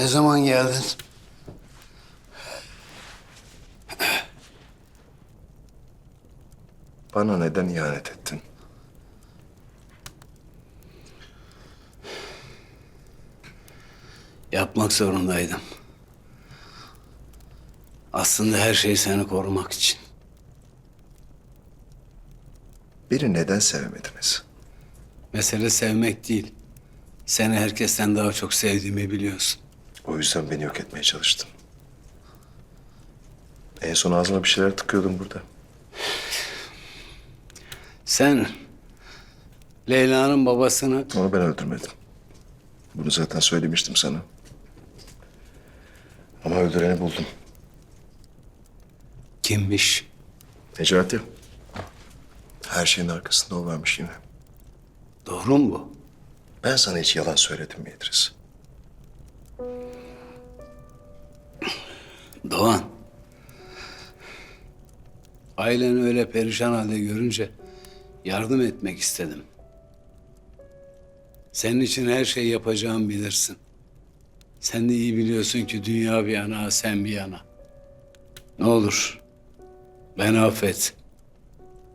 Ne zaman geldin? Bana neden ihanet ettin? Yapmak zorundaydım. Aslında her şey seni korumak için. Beni neden sevmediniz? Mesele sevmek değil. Seni herkesten daha çok sevdiğimi biliyorsun. O yüzden beni yok etmeye çalıştın. En son ağzıma bir şeyler tıkıyordum burada. Sen Leyla'nın babasını Onu ben öldürmedim. Bunu zaten söylemiştim sana. Ama öldüreni buldum. kimmiş? Necati. Her şeyin arkasında o varmış yine. Doğru mu bu? Ben sana hiç yalan söyledim mi İdris? Doğan. Aileni öyle perişan halde görünce yardım etmek istedim. Senin için her şeyi yapacağımı bilirsin. Sen de iyi biliyorsun ki dünya bir yana, sen bir yana. Ne olur, beni affet.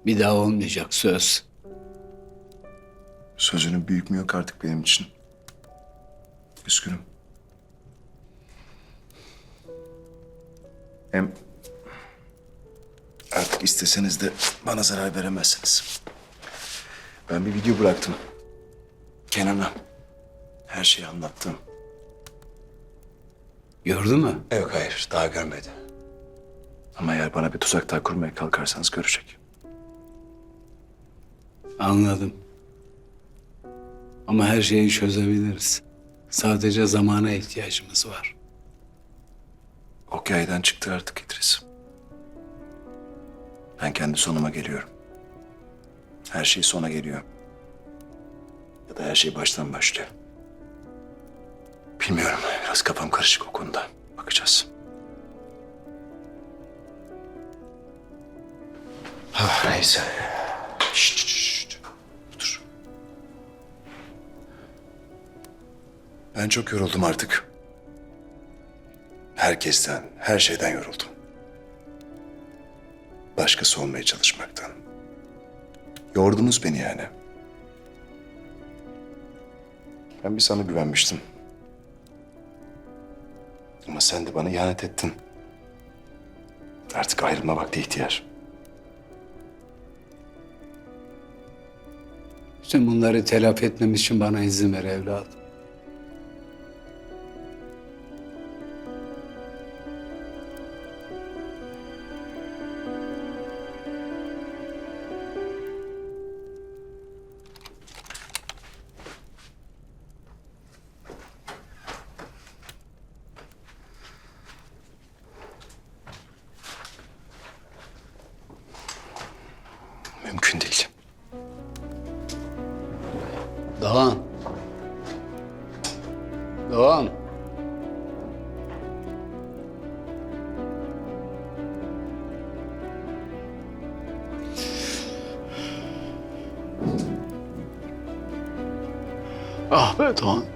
Bir daha olmayacak söz. Sözünün büyük mü yok artık benim için. Üzgünüm. Hem artık isteseniz de bana zarar veremezsiniz. Ben bir video bıraktım. Kenan'a. Her şeyi anlattım. Gördün mü? Yok hayır daha görmedi. Ama eğer bana bir tuzak daha kurmaya kalkarsanız görecek. Anladım. Ama her şeyi çözebiliriz. Sadece zamana ihtiyacımız var. O hikayeden çıktı artık İdris. Ben kendi sonuma geliyorum. Her şey sona geliyor. Ya da her şey baştan başlıyor. Bilmiyorum. Biraz kafam karışık o konuda. Bakacağız. Ah, neyse. Şşt, şşt, şşt. Otur. Ben çok yoruldum artık. Herkesten, her şeyden yoruldum. Başkası olmaya çalışmaktan. Yordunuz beni yani. Ben bir sana güvenmiştim. Ama sen de bana ihanet ettin. Artık ayrılma vakti ihtiyar. Bütün bunları telafi etmemiz için bana izin ver evladım. Mümkün değil. Doğan. Doğan. Ah be Doğan.